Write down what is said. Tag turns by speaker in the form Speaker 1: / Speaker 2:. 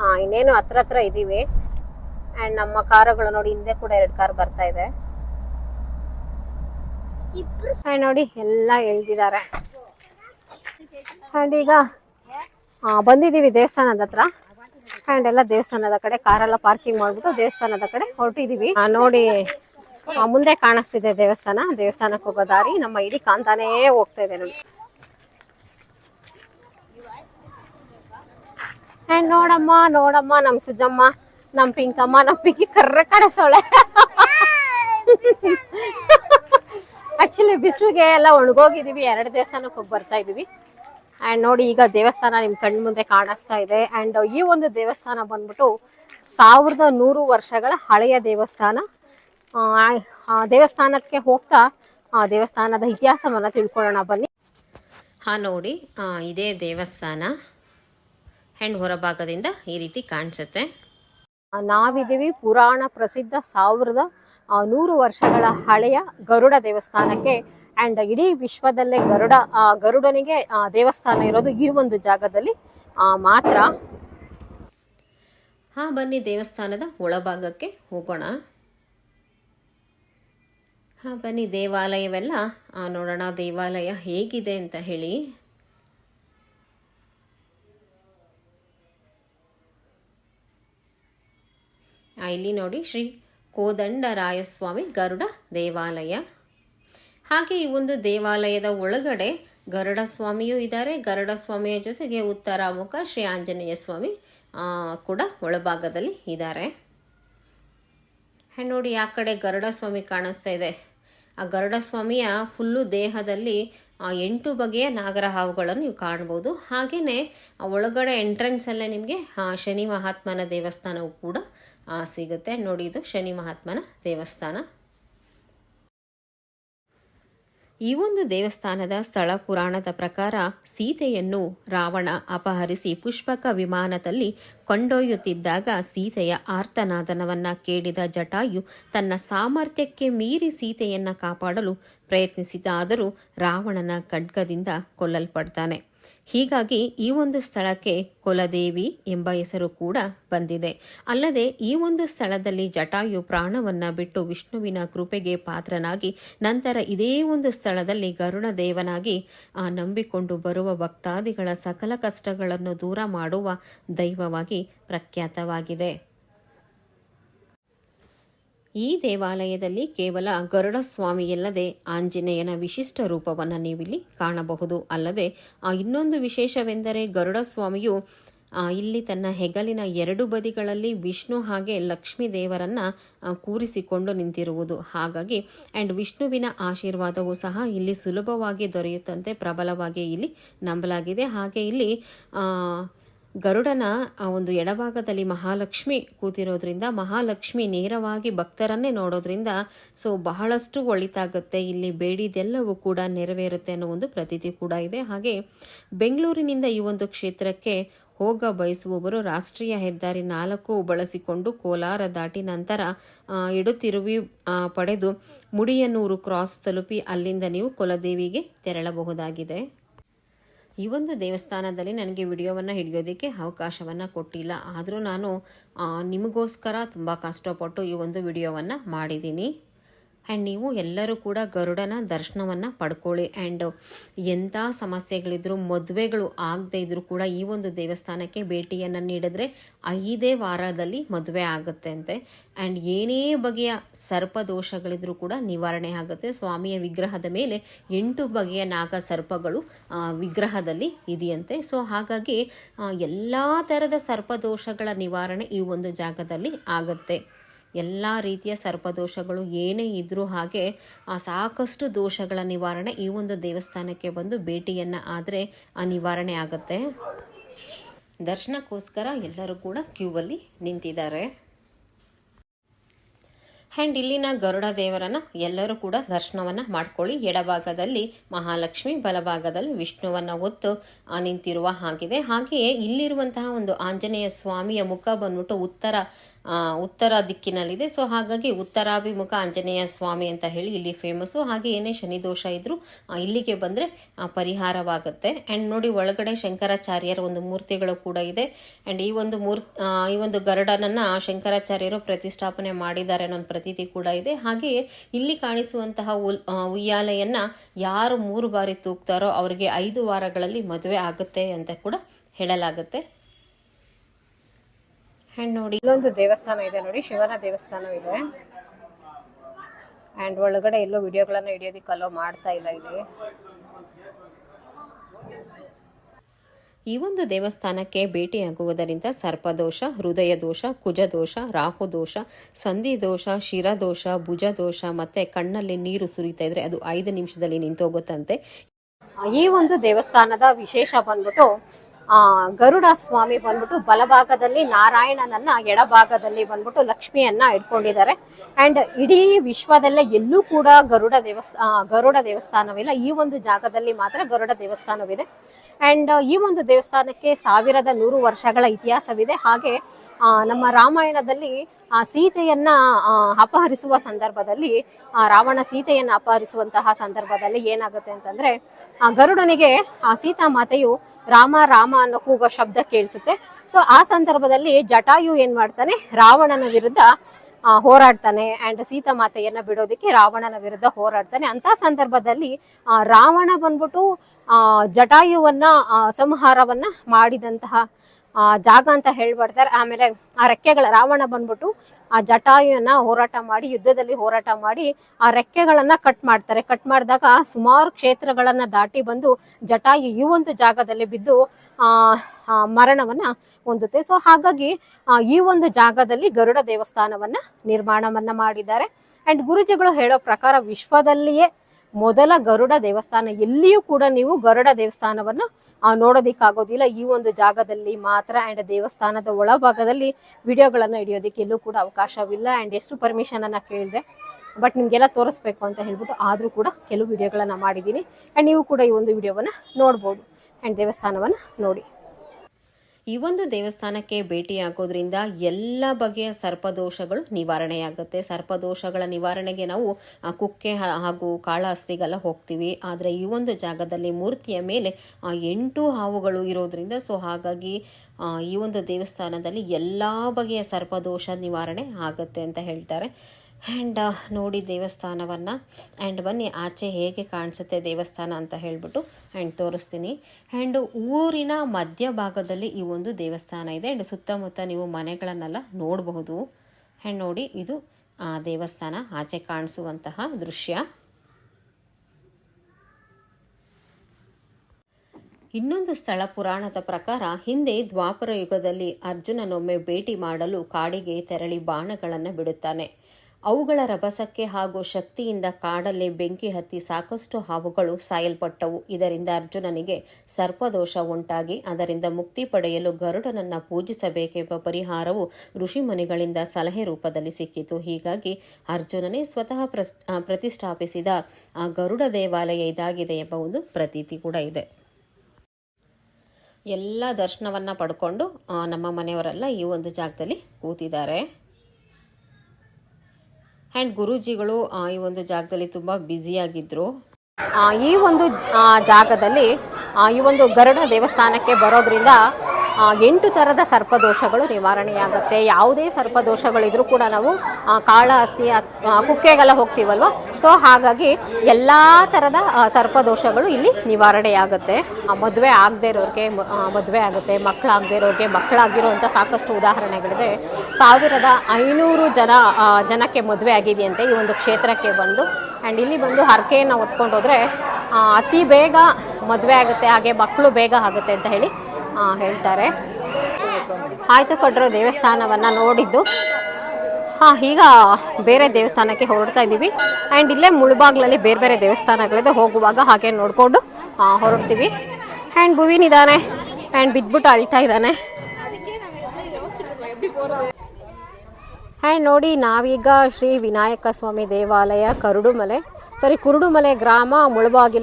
Speaker 1: ಹಾ ಇನ್ನೇನು ಹತ್ರ ಹತ್ರ ಇದೀವಿ. ಅಂಡ್ ನಮ್ಮ ಕಾರುಗಳು ನೋಡಿ ಹಿಂದೆ ಕೂಡ ಎರಡು ಕಾರ್ ಬರ್ತಾ ಇದೆ. ನೋಡಿ ಎಲ್ಲ ಎಳ್ದಿದ್ದಾರೆ ಅಂಡ್ ಈಗ ಬಂದಿದ್ದೀವಿ ಬಂದಿದೀವಿ ದೇವಸ್ಥಾನದ ಹತ್ರ. ಅಂಡ್ ಎಲ್ಲ ದೇವಸ್ಥಾನದ ಕಡೆ ಕಾರೆಲ್ಲ ಪಾರ್ಕಿಂಗ್ ಮಾಡ್ಬಿಟ್ಟು ದೇವಸ್ಥಾನದ ಕಡೆ ಹೊರಟಿದೀವಿ. ನೋಡಿ ಮುಂದೆ ಕಾಣಿಸ್ತಿದೆ ದೇವಸ್ಥಾನ. ದೇವಸ್ಥಾನಕ್ಕೆ ಹೋಗೋ ದಾರಿ. ನಮ್ಮ ಇಡೀ ಕಾಂತಾನೇ ಹೋಗ್ತಾ ಇದೆ ನೋಡಿ. ಅಂಡ್ ನೋಡಮ್ಮ ನೋಡಮ್ಮ ನಮ್ ಸುಜಮ್ಮ ನಮ್ ಪಿಂಕಮ್ಮ ನಮ್ ಪಿಂಕಿ ಕರ್ರ ಕಡಸೋಳೆ ಆಕ್ಚುಲಿ ಬಿಸಿಲಿಗೆ ಎಲ್ಲ ಒಣಗೋಗಿದೀವಿ. ಎರಡು ದೇವಸ್ಥಾನಕ್ಕೆ ಹೋಗಿ ಬರ್ತಾ ಇದೀವಿ. ಅಂಡ್ ನೋಡಿ ಈಗ ದೇವಸ್ಥಾನ ನಿಮ್ ಕಣ್ಣ ಮುಂದೆ ಕಾಣಿಸ್ತಾ ಇದೆ. ಅಂಡ್ ಈ ಒಂದು ದೇವಸ್ಥಾನ ಬಂದ್ಬಿಟ್ಟು ಸಾವಿರದ ನೂರು ವರ್ಷಗಳ ಹಳೆಯ ದೇವಸ್ಥಾನ. ಆ, ದೇವಸ್ಥಾನಕ್ಕೆ ಹೋಗ್ತಾ ಆ ದೇವಸ್ಥಾನದ ಇತಿಹಾಸವನ್ನ ತಿಳ್ಕೊಳ್ಳೋಣ ಬನ್ನಿ. ಹಾ ನೋಡಿ ಇದೇ ದೇವಸ್ಥಾನ. ಆ್ಯಂಡ್ ಹೊರಭಾಗದಿಂದ ಈ ರೀತಿ ಕಾಣಿಸುತ್ತೆ. ನಾವಿದ್ದೀವಿ ಪುರಾಣ ಪ್ರಸಿದ್ಧ ಸಾವಿರದ ನೂರು ವರ್ಷಗಳ ಹಳೆಯ ಗರುಡ ದೇವಸ್ಥಾನಕ್ಕೆ. ಆ್ಯಂಡ್ ಇಡೀ ವಿಶ್ವದಲ್ಲೇ ಗರುಡ ಆ, ಗರುಡನಿಗೆ ದೇವಸ್ಥಾನ ಇರೋದು ಈ ಒಂದು ಜಾಗದಲ್ಲಿ ಆ, ಮಾತ್ರ. ಹಾ ಬನ್ನಿ ದೇವಸ್ಥಾನದ ಒಳಭಾಗಕ್ಕೆ ಹೋಗೋಣ. ಹಾ ಬನ್ನಿ ದೇವಾಲಯವೆಲ್ಲ ನೋಡೋಣ ದೇವಾಲಯ ಹೇಗಿದೆ ಅಂತ ಹೇಳಿ. ಇಲ್ಲಿ ನೋಡಿ ಶ್ರೀ ಕೋದಂಡರಾಯಸ್ವಾಮಿ ಗರುಡ ದೇವಾಲಯ. ಹಾಗೆ ಈ ಒಂದು ದೇವಾಲಯದ ಒಳಗಡೆ ಗರುಡ ಸ್ವಾಮಿಯೂ ಇದ್ದಾರೆ. ಗರುಡ ಸ್ವಾಮಿಯ ಜೊತೆಗೆ ಉತ್ತರಾಮುಖ ಶ್ರೀ ಆಂಜನೇಯ ಸ್ವಾಮಿ ಕೂಡ ಒಳಭಾಗದಲ್ಲಿ ಇದ್ದಾರೆ. ನೋಡಿ, ಆ ಕಡೆ ಗರುಡ ಸ್ವಾಮಿ ಕಾಣಿಸ್ತಾ ಇದೆ. ಆ ಗರುಡ ಸ್ವಾಮಿಯ ಫುಲ್ಲು ದೇಹದಲ್ಲಿ ಎಂಟು ಬಗೆಯ ನಾಗರ ಹಾವುಗಳನ್ನು ನೀವು ಕಾಣ್ಬೋದು ಹಾಗೆಯೇ ಒಳಗಡೆ ಎಂಟ್ರೆನ್ಸಲ್ಲೇ ನಿಮಗೆ ಶನಿ ಮಹಾತ್ಮನ ದೇವಸ್ಥಾನವು ಕೂಡ ಸಿಗುತ್ತೆ. ನೋಡಿ, ಇದು ಶನಿ ಮಹಾತ್ಮನ ದೇವಸ್ಥಾನ. ಈ ಒಂದು ದೇವಸ್ಥಾನದ ಸ್ಥಳ ಪುರಾಣದ ಪ್ರಕಾರ ಸೀತೆಯನ್ನು ರಾವಣ ಅಪಹರಿಸಿ ಪುಷ್ಪಕ ವಿಮಾನದಲ್ಲಿ ಕೊಂಡೊಯ್ಯುತ್ತಿದ್ದಾಗ ಸೀತೆಯ ಆರ್ತನಾದನವನ್ನ ಕೇಳಿದ ಜಟಾಯು ತನ್ನ ಸಾಮರ್ಥ್ಯಕ್ಕೆ ಮೀರಿ ಸೀತೆಯನ್ನ ಕಾಪಾಡಲು ಪ್ರಯತ್ನಿಸಿದಾದರೂ ರಾವಣನ ಖಡ್ಗದಿಂದ ಕೊಲ್ಲಲ್ಪಡ್ತಾನೆ. ಹೀಗಾಗಿ ಈ ಒಂದು ಸ್ಥಳಕ್ಕೆ ಕೊಲದೇವಿ ಎಂಬ ಹೆಸರು ಕೂಡ ಬಂದಿದೆ. ಅಲ್ಲದೆ ಈ ಒಂದು ಸ್ಥಳದಲ್ಲಿ ಜಟಾಯು ಪ್ರಾಣವನ್ನು ಬಿಟ್ಟು ವಿಷ್ಣುವಿನ ಕೃಪೆಗೆ ಪಾತ್ರನಾಗಿ ನಂತರ ಇದೇ ಒಂದು ಸ್ಥಳದಲ್ಲಿ ಗರುಡ ದೇವನಾಗಿ ಆ ನಂಬಿಕೊಂಡು ಬರುವ ಭಕ್ತಾದಿಗಳ ಸಕಲ ಕಷ್ಟಗಳನ್ನು ದೂರ ಮಾಡುವ ದೈವವಾಗಿ ಪ್ರಖ್ಯಾತವಾಗಿದೆ. ಈ ದೇವಾಲಯದಲ್ಲಿ ಕೇವಲ ಗರುಡ ಸ್ವಾಮಿಯಲ್ಲದೆ ಆಂಜನೇಯನ ವಿಶಿಷ್ಟ ರೂಪವನ್ನು ನೀವಿಲ್ಲಿ ಕಾಣಬಹುದು. ಅಲ್ಲದೆ ಆ ಇನ್ನೊಂದು ವಿಶೇಷವೆಂದರೆ ಗರುಡ ಸ್ವಾಮಿಯು ಇಲ್ಲಿ ತನ್ನ ಹೆಗಲಿನ ಎರಡು ಬದಿಗಳಲ್ಲಿ ವಿಷ್ಣು ಹಾಗೆ ಲಕ್ಷ್ಮೀ ದೇವರನ್ನ ಕೂರಿಸಿಕೊಂಡು ನಿಂತಿರುವುದು. ಹಾಗಾಗಿ ಆ್ಯಂಡ್ ವಿಷ್ಣುವಿನ ಆಶೀರ್ವಾದವು ಸಹ ಇಲ್ಲಿ ಸುಲಭವಾಗಿ ದೊರೆಯುತ್ತಂತೆ, ಪ್ರಬಲವಾಗಿ ಇಲ್ಲಿ ನಂಬಲಾಗಿದೆ. ಹಾಗೆ ಇಲ್ಲಿ ಗರುಡನ ಆ ಒಂದು ಎಡಭಾಗದಲ್ಲಿ ಮಹಾಲಕ್ಷ್ಮಿ ಕೂತಿರೋದ್ರಿಂದ ಮಹಾಲಕ್ಷ್ಮಿ ನೇರವಾಗಿ ಭಕ್ತರನ್ನೇ ನೋಡೋದ್ರಿಂದ ಸೊ ಬಹಳಷ್ಟು ಒಳಿತಾಗುತ್ತೆ, ಇಲ್ಲಿ ಬೇಡಿದೆಲ್ಲವೂ ಕೂಡ ನೆರವೇರುತ್ತೆ ಅನ್ನೋ ಒಂದು ಪ್ರತೀತಿ ಕೂಡ ಇದೆ. ಹಾಗೆ ಬೆಂಗಳೂರಿನಿಂದ ಈ ಒಂದು ಕ್ಷೇತ್ರಕ್ಕೆ ಹೋಗ ಬಯಸುವವರು ರಾಷ್ಟ್ರೀಯ ಹೆದ್ದಾರಿ ನಾಲ್ಕು ಬಳಸಿಕೊಂಡು ಕೋಲಾರ ದಾಟಿ ನಂತರ ಇಡುತ್ತಿರುವಿ ಪಡೆದು ಮುಡಿಯನೂರು ಕ್ರಾಸ್ ತಲುಪಿ ಅಲ್ಲಿಂದ ನೀವು ಕುಲದೇವಿಗೆ ತೆರಳಬಹುದಾಗಿದೆ. ಈ ಒಂದು ದೇವಸ್ಥಾನದಲ್ಲಿ ನನಗೆ ವಿಡಿಯೋವನ್ನು ಹಿಡಿಯೋದಕ್ಕೆ ಅವಕಾಶವನ್ನು ಕೊಟ್ಟಿಲ್ಲ. ಆದರೂ ನಾನು ನಿಮಗೋಸ್ಕರ ತುಂಬ ಕಷ್ಟಪಟ್ಟು ಈ ಒಂದು ವಿಡಿಯೋವನ್ನು ಮಾಡಿದ್ದೀನಿ. ಆ್ಯಂಡ್ ನೀವು ಎಲ್ಲರೂ ಕೂಡ ಗರುಡನ ದರ್ಶನವನ್ನು ಪಡ್ಕೊಳ್ಳಿ. ಆ್ಯಂಡ್ ಎಂಥ ಸಮಸ್ಯೆಗಳಿದ್ದರೂ ಮದುವೆಗಳು ಆಗದೇ ಇದ್ರೂ ಕೂಡ ಈ ಒಂದು ದೇವಸ್ಥಾನಕ್ಕೆ ಭೇಟಿಯನ್ನು ನೀಡಿದ್ರೆ ಐದೇ ವಾರದಲ್ಲಿ ಮದುವೆ ಆಗುತ್ತೆ ಅಂತೆ. ಆ್ಯಂಡ್ ಏನೇ ಬಗೆಯ ಸರ್ಪದೋಷಗಳಿದ್ರೂ ಕೂಡ ನಿವಾರಣೆ ಆಗುತ್ತೆ. ಸ್ವಾಮಿಯ ವಿಗ್ರಹದ ಮೇಲೆ ಎಂಟು ಬಗೆಯ ನಾಗ ಸರ್ಪಗಳು ವಿಗ್ರಹದಲ್ಲಿ ಇದೆಯಂತೆ. ಸೊ ಹಾಗಾಗಿ ಎಲ್ಲ ಥರದ ಸರ್ಪದೋಷಗಳ ನಿವಾರಣೆ ಈ ಒಂದು ಜಾಗದಲ್ಲಿ ಆಗುತ್ತೆ. ಎಲ್ಲ ರೀತಿಯ ಸರ್ಪದೋಷಗಳು ಏನೇ ಇದ್ರೂ ಹಾಗೆ ಆ ಸಾಕಷ್ಟು ದೋಷಗಳ ನಿವಾರಣೆ ಈ ಒಂದು ದೇವಸ್ಥಾನಕ್ಕೆ ಬಂದು ಭೇಟಿಯನ್ನು ಆದರೆ ಆ ನಿವಾರಣೆ ಆಗುತ್ತೆ. ದರ್ಶನಕ್ಕೋಸ್ಕರ ಎಲ್ಲರೂ ಕೂಡ ಕ್ಯೂ ಅಲ್ಲಿ ನಿಂತಿದ್ದಾರೆ. ಆ್ಯಂಡ್ ಇಲ್ಲಿನ ಗರುಡ ದೇವರನ್ನ ಎಲ್ಲರೂ ಕೂಡ ದರ್ಶನವನ್ನು ಮಾಡ್ಕೊಳ್ಳಿ. ಎಡಭಾಗದಲ್ಲಿ ಮಹಾಲಕ್ಷ್ಮಿ ಬಲಭಾಗದಲ್ಲಿ ವಿಷ್ಣುವನ್ನ ಹೊತ್ತು ಆ, ನಿಂತಿರುವ ಹಾಗಿದೆ. ಹಾಗೆಯೇ ಇಲ್ಲಿರುವಂತಹ ಒಂದು ಆಂಜನೇಯ ಸ್ವಾಮಿಯ ಮುಖ ಬಂದ್ಬಿಟ್ಟು ಉತ್ತರ ಉತ್ತರ ದಿಕ್ಕಿನಲ್ಲಿದೆ. ಸೊ ಹಾಗಾಗಿ ಉತ್ತರಾಭಿಮುಖ ಆಂಜನೇಯ ಸ್ವಾಮಿ ಅಂತ ಹೇಳಿ ಇಲ್ಲಿ ಫೇಮಸ್ಸು ಹಾಗೆ ಏನೇ ಶನಿ ದೋಷ ಇದ್ದರೂ ಇಲ್ಲಿಗೆ ಬಂದರೆ ಪರಿಹಾರವಾಗುತ್ತೆ. ಆ್ಯಂಡ್ ನೋಡಿ ಒಳಗಡೆ ಶಂಕರಾಚಾರ್ಯರ ಒಂದು ಮೂರ್ತಿಗಳು ಕೂಡ ಇದೆ. ಆ್ಯಂಡ್ ಈ ಒಂದು ಮೂರ್ ಈ ಒಂದು ಗರಡನನ್ನು ಶಂಕರಾಚಾರ್ಯರು ಪ್ರತಿಷ್ಠಾಪನೆ ಮಾಡಿದ್ದಾರೆ ಅನ್ನೋ ಒಂದು ಪ್ರತೀತಿ ಕೂಡ ಇದೆ. ಹಾಗೆಯೇ ಇಲ್ಲಿ ಕಾಣಿಸುವಂತಹ ಉಲ್ ಆ, ಯಾರು ಮೂರು ಬಾರಿ ತೂಗ್ತಾರೋ ಅವರಿಗೆ ಐದು ವಾರಗಳಲ್ಲಿ ಮದುವೆ ಆಗುತ್ತೆ ಅಂತ ಕೂಡ ಹೇಳಲಾಗುತ್ತೆ. ಆ್ಯಂಡ್ ನೋಡಿ
Speaker 2: ಇಲ್ಲೊಂದು ದೇವಸ್ಥಾನ ಇದೆ ನೋಡಿ ಶಿವನ ದೇವಸ್ಥಾನ ಇದೆ. ಆ್ಯಂಡ್ ಒಳಗಡೆ ಎಲ್ಲೋ ವಿಡಿಯೋಗಳನ್ನ ಹಿಡಿಯೋದಕ್ಕೆ ಅಲೋ ಮಾಡ್ತಾ ಇಲ್ಲ ಇಲ್ಲಿ.
Speaker 1: ಈ ಒಂದು ದೇವಸ್ಥಾನಕ್ಕೆ ಭೇಟಿಯಾಗುವುದರಿಂದ ಸರ್ಪದೋಷ ಹೃದಯ ದೋಷ ಕುಜ ದೋಷ ರಾಹು ದೋಷ ಸಂಧಿ ದೋಷ ಶಿರದೋಷ ಭುಜ ದೋಷ ಮತ್ತೆ ಕಣ್ಣಲ್ಲಿ ನೀರು ಸುರಿತಾ ಇದ್ರೆ ಅದು ಐದು ನಿಮಿಷದಲ್ಲಿ ನಿಂತೋಗುತ್ತಂತೆ.
Speaker 2: ಈ ಒಂದು ದೇವಸ್ಥಾನದ ವಿಶೇಷ ಬಂದ್ಬಿಟ್ಟು ಆ, ಗರುಡ ಸ್ವಾಮಿ ಬಂದ್ಬಿಟ್ಟು ಬಲಭಾಗದಲ್ಲಿ ನಾರಾಯಣನನ್ನ ಎಡಭಾಗದಲ್ಲಿ ಬಂದ್ಬಿಟ್ಟು ಲಕ್ಷ್ಮಿಯನ್ನ ಇಟ್ಕೊಂಡಿದ್ದಾರೆ. ಅಂಡ್ ಇಡೀ ವಿಶ್ವದಲ್ಲೇ ಎಲ್ಲೂ ಕೂಡ ಗರುಡ ದೇವಸ್ಥಾನ ಗರುಡ ದೇವಸ್ಥಾನವಿಲ್ಲ. ಈ ಒಂದು ಜಾಗದಲ್ಲಿ ಮಾತ್ರ ಗರುಡ ದೇವಸ್ಥಾನವಿದೆ. ಅಂಡ್ ಈ ಒಂದು ದೇವಸ್ಥಾನಕ್ಕೆ ಸಾವಿರದ ನೂರು ವರ್ಷಗಳ ಇತಿಹಾಸವಿದೆ. ಹಾಗೆ ನಮ್ಮ ರಾಮಾಯಣದಲ್ಲಿ ಆ ಸೀತೆಯನ್ನ ಅಪಹರಿಸುವ ಸಂದರ್ಭದಲ್ಲಿ ಆ, ರಾವಣ ಸೀತೆಯನ್ನ ಅಪಹರಿಸುವಂತಹ ಸಂದರ್ಭದಲ್ಲಿ ಏನಾಗುತ್ತೆ ಅಂತಂದ್ರೆ ಆ ಗರುಡನಿಗೆ ಆ ಸೀತಾ ಮಾತೆಯು ರಾಮ ರಾಮ ಅನ್ನೋ ಕೂಗೋ ಶಬ್ದ ಕೇಳಿಸುತ್ತೆ. ಸೊ ಆ ಸಂದರ್ಭದಲ್ಲಿ ಜಟಾಯು ಏನ್ ಮಾಡ್ತಾನೆ ರಾವಣನ ವಿರುದ್ಧ ಹೋರಾಡ್ತಾನೆ ಅಂಡ್ ಸೀತಾ ಮಾತೆಯನ್ನ ಬಿಡೋದಕ್ಕೆ ರಾವಣನ ವಿರುದ್ಧ ಹೋರಾಡ್ತಾನೆ. ಅಂತ ಸಂದರ್ಭದಲ್ಲಿ ರಾವಣ ಬಂದ್ಬಿಟ್ಟು ಆ ಜಟಾಯುವನ್ನ ಸಂಹಾರವನ್ನ ಮಾಡಿದಂತಹ ಜಾಗ ಅಂತ ಹೇಳ್ಬಿಡ್ತಾರೆ ಆಮೇಲೆ ಆ ರೆಕ್ಕೆಗಳ ರಾವಣ ಬಂದ್ಬಿಟ್ಟು ಆ ಜಟಾಯುವನ್ನ ಹೋರಾಟ ಮಾಡಿ ಯುದ್ಧದಲ್ಲಿ ಹೋರಾಟ ಮಾಡಿ ಆ ರೆಕ್ಕೆಗಳನ್ನ ಕಟ್ ಮಾಡ್ತಾರೆ. ಕಟ್ ಮಾಡಿದಾಗ ಸುಮಾರು ಕ್ಷೇತ್ರಗಳನ್ನ ದಾಟಿ ಬಂದು ಜಟಾಯು ಈ ಒಂದು ಜಾಗದಲ್ಲಿ ಬಿದ್ದು ಆ ಆ ಮರಣವನ್ನ ಹೊಂದುತ್ತೆ. ಸೊ ಹಾಗಾಗಿ ಈ ಒಂದು ಜಾಗದಲ್ಲಿ ಗರುಡ ದೇವಸ್ಥಾನವನ್ನ ನಿರ್ಮಾಣವನ್ನ ಮಾಡಿದ್ದಾರೆ. ಅಂಡ್ ಗುರುಜಿಗಳು ಹೇಳೋ ಪ್ರಕಾರ ವಿಶ್ವದಲ್ಲಿಯೇ ಮೊದಲ ಗರುಡ ದೇವಸ್ಥಾನ ಎಲ್ಲಿಯೂ ಕೂಡ ನೀವು ಗರುಡ ದೇವಸ್ಥಾನವನ್ನ ಆ, ನೋಡೋದಿಕ್ಕಾಗೋದಿಲ್ಲ. ಈ ಒಂದು ಜಾಗದಲ್ಲಿ ಮಾತ್ರ ಅಂಡ್ ದೇವಸ್ಥಾನದ ಒಳಭಾಗದಲ್ಲಿ ವಿಡಿಯೋಗಳನ್ನು ಹಿಡಿಯೋದಕ್ಕೆ ಎಲ್ಲೂ ಕೂಡ ಅವಕಾಶವಿಲ್ಲ. ಆ್ಯಂಡ್ ಎಷ್ಟು ಪರ್ಮಿಷನ್ ಅನ್ನ ಕೇಳಿದೆ ಬಟ್ ನಿಮಗೆಲ್ಲ ತೋರಿಸ್ಬೇಕು ಅಂತ ಹೇಳ್ಬಿಟ್ಟು ಆದರೂ ಕೂಡ ಕೆಲವು ವಿಡಿಯೋಗಳನ್ನು ಮಾಡಿದ್ದೀನಿ. ಆ್ಯಂಡ್ ನೀವು ಕೂಡ ಈ ಒಂದು ವಿಡಿಯೋವನ್ನು ನೋಡ್ಬೋದು. ಆ್ಯಂಡ್ ದೇವಸ್ಥಾನವನ್ನು ನೋಡಿ.
Speaker 1: ಈ ಒಂದು ದೇವಸ್ಥಾನಕ್ಕೆ ಭೇಟಿಯಾಗೋದ್ರಿಂದ ಎಲ್ಲ ಬಗೆಯ ಸರ್ಪದೋಷಗಳು ನಿವಾರಣೆಯಾಗುತ್ತೆ. ಸರ್ಪದೋಷಗಳ ನಿವಾರಣೆಗೆ ನಾವು ಕುಕ್ಕೆ ಹಾಗೂ ಕಾಳಹಸ್ತಿಗೆಲ್ಲ ಹೋಗ್ತೀವಿ. ಆದರೆ ಈ ಒಂದು ಜಾಗದಲ್ಲಿ ಮೂರ್ತಿಯ ಮೇಲೆ ಎಂಟು ಹಾವುಗಳು ಇರೋದ್ರಿಂದ ಸೊ ಹಾಗಾಗಿ ಈ ಒಂದು ದೇವಸ್ಥಾನದಲ್ಲಿ ಎಲ್ಲ ಬಗೆಯ ಸರ್ಪದೋಷ ನಿವಾರಣೆ ಆಗುತ್ತೆ ಅಂತ ಹೇಳ್ತಾರೆ. ಆ್ಯಂಡ್ ನೋಡಿ ದೇವಸ್ಥಾನವನ್ನು. ಆ್ಯಂಡ್ ಬನ್ನಿ, ಆಚೆ ಹೇಗೆ ಕಾಣಿಸುತ್ತೆ ದೇವಸ್ಥಾನ ಅಂತ ಹೇಳಿಬಿಟ್ಟು ಆ್ಯಂಡ್ ತೋರಿಸ್ತೀನಿ. ಆ್ಯಂಡ್ ಊರಿನ ಮಧ್ಯಭಾಗದಲ್ಲಿ ಈ ಒಂದು ದೇವಸ್ಥಾನ ಇದೆ. ಆ್ಯಂಡ್ ಸುತ್ತಮುತ್ತ ನೀವು ಮನೆಗಳನ್ನೆಲ್ಲ ನೋಡಬಹುದು. ಆ್ಯಂಡ್ ನೋಡಿ, ಇದು, ಆ ದೇವಸ್ಥಾನ, ಆಚೆ ಕಾಣಿಸುವಂತಹ ದೃಶ್ಯ. ಇನ್ನೊಂದು ಸ್ಥಳ ಪುರಾಣದ ಪ್ರಕಾರ, ಹಿಂದೆ ದ್ವಾಪರ ಯುಗದಲ್ಲಿ ಅರ್ಜುನನೊಮ್ಮೆ ಭೇಟಿ ಮಾಡಲು ಕಾಡಿಗೆ ತೆರಳಿ ಬಾಣಗಳನ್ನು ಬಿಡುತ್ತಾನೆ. ಅವುಗಳ ರಭಸಕ್ಕೆ ಹಾಗೂ ಶಕ್ತಿಯಿಂದ ಕಾಡಲ್ಲಿ ಬೆಂಕಿ ಹತ್ತಿ ಸಾಕಷ್ಟು ಹಾವುಗಳು ಸಾಯಲ್ಪಟ್ಟವು. ಇದರಿಂದ ಅರ್ಜುನನಿಗೆ ಸರ್ಪದೋಷ ಉಂಟಾಗಿ, ಅದರಿಂದ ಮುಕ್ತಿ ಪಡೆಯಲು ಗರುಡನನ್ನು ಪೂಜಿಸಬೇಕೆಂಬ ಪರಿಹಾರವು ಋಷಿಮುನಿಗಳಿಂದ ಸಲಹೆ ರೂಪದಲ್ಲಿ ಸಿಕ್ಕಿತು. ಹೀಗಾಗಿ ಅರ್ಜುನನೇ ಸ್ವತಃ ಪ್ರತಿಷ್ಠಾಪಿಸಿದ ಆ ಗರುಡ ದೇವಾಲಯ ಇದಾಗಿದೆ ಎಂಬ ಒಂದು ಪ್ರತೀತಿ ಕೂಡ ಇದೆ. ಎಲ್ಲ ದರ್ಶನವನ್ನು ಪಡ್ಕೊಂಡು ನಮ್ಮ ಮನೆಯವರೆಲ್ಲ ಈ ಒಂದು ಜಾಗದಲ್ಲಿ ಕೂತಿದ್ದಾರೆ. ಆ್ಯಂಡ್ ಗುರೂಜಿಗಳು ಈ ಒಂದು ಜಾಗದಲ್ಲಿ ತುಂಬ ಬ್ಯುಸಿಯಾಗಿದ್ದರು
Speaker 2: ಈ ಒಂದು ಜಾಗದಲ್ಲಿ ಈ ಒಂದು ಗರುಡ ದೇವಸ್ಥಾನಕ್ಕೆ ಬರೋದ್ರಿಂದ ಎಂಟು ಥರದ ಸರ್ಪದೋಷಗಳು ನಿವಾರಣೆಯಾಗುತ್ತೆ. ಯಾವುದೇ ಸರ್ಪದೋಷಗಳಿದ್ರೂ ಕೂಡ ನಾವು ಕಾಳ ಕಾಳಹಸ್ತಿ ಅಸ್- ಆ, ಕುಕ್ಕೆಗೆಲ್ಲ ಹೋಗ್ತೀವಲ್ವ? ಸೊ ಹಾಗಾಗಿ ಎಲ್ಲ ಥರದ ಸರ್ಪದೋಷಗಳು ಇಲ್ಲಿ ನಿವಾರಣೆಯಾಗುತ್ತೆ. ಮದುವೆ ಆಗದೆ ಇರೋರಿಗೆ ಮದುವೆ ಆಗುತ್ತೆ ಮಕ್ಕಳಾಗದೇ ಇರೋರಿಗೆ ಮಕ್ಕಳಾಗಿರುವಂಥ ಸಾಕಷ್ಟು ಉದಾಹರಣೆಗಳಿದೆ ಸಾವಿರದ ಐನೂರು ಜನ ಜನಕ್ಕೆ ಮದುವೆ ಆಗಿದೆಯಂತೆ ಈ ಒಂದು ಕ್ಷೇತ್ರಕ್ಕೆ ಬಂದು. ಆ್ಯಂಡ್ ಇಲ್ಲಿ ಬಂದು ಹರಕೆಯನ್ನು ಹೊತ್ಕೊಂಡು ಅತಿ ಬೇಗ ಮದುವೆ ಆಗುತ್ತೆ ಹಾಗೆ ಮಕ್ಕಳು ಬೇಗ ಆಗುತ್ತೆ ಅಂತ ಹೇಳಿ ಹೇಳ್ತಾರೆ. ಆಯ್ತು ಕೊಟ್ಟರು ದೇವಸ್ಥಾನವನ್ನು ನೋಡಿದ್ದು. ಹಾಂ, ಈಗ ಬೇರೆ ದೇವಸ್ಥಾನಕ್ಕೆ ಹೊರಡ್ತಾ ಇದ್ದೀವಿ. ಆ್ಯಂಡ್ ಇಲ್ಲೇ ಮುಳುಬಾಗ್ಲಲ್ಲಿ ಬೇರೆ ಬೇರೆ ದೇವಸ್ಥಾನಗಳಿದೆ, ಹೋಗುವಾಗ ಹಾಗೆ ನೋಡಿಕೊಂಡು ಹೊರಡ್ತೀವಿ. ಆ್ಯಂಡ್ ಭುವಿನ್ ಇದ್ದಾನೆ ಆ್ಯಂಡ್ ಬಿದ್ದುಬಿಟ್ಟು ಅಳ್ತಾ ಇದ್ದಾನೆ ಆ್ಯಂಡ್ ನೋಡಿ, ನಾವೀಗ ಶ್ರೀ ವಿನಾಯಕ ಸ್ವಾಮಿ ದೇವಾಲಯ ಕರುಡುಮಲೆ. ಸಾರಿ, ಕುರುಡುಮಲೆ ಗ್ರಾಮ ಮುಳಬಾಗಿಲು